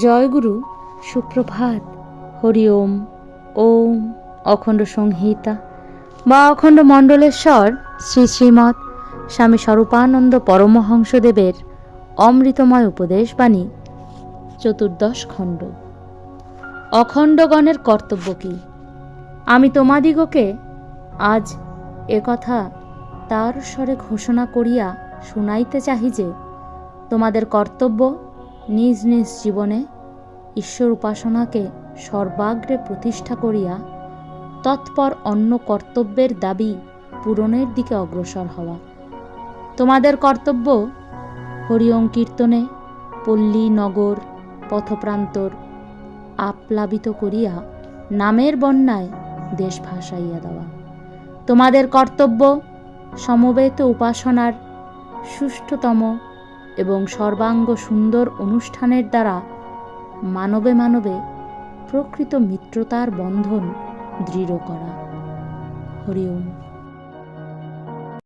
জয়গুরু, সুপ্রভাত। হরি ওম ওম, অখণ্ড সংহিতা। বা অখণ্ড মণ্ডলেশ্বর, শ্রী শ্রীমৎ স্বামী স্বরূপানন্দ পরমহংসদেবের অমৃতময় উপদেশবাণী, চতুর্দশ খণ্ড। অখণ্ডগণের কর্তব্য কী? আমি তোমাদিগকে আজ একথা তার স্বরে ঘোষণা করিয়া শুনাইতে চাহি যে, তোমাদের কর্তব্য নিজ নিজ জীবনে ঈশ্বর উপাসনাকে সর্বাগ্রে প্রতিষ্ঠা করিয়া তৎপর অন্য কর্তব্যের দাবি পূরণের দিকে অগ্রসর হওয়া। তোমাদের কর্তব্য? হরিওম কীর্তনে পল্লী, নগর, পথপ্রান্তর আপ্লাবিত করিয়া নামের বন্যায় দেশ ভাসাইয়া দেওয়া। তোমাদের কর্তব্য, সমবেত উপাসনার সুষ্ঠুতম এবং সর্বাঙ্গ সুন্দর অনুষ্ঠানের দ্বারা মানবে মানবে প্রকৃত মিত্রতার বন্ধন দৃঢ় করা। হরি ওম।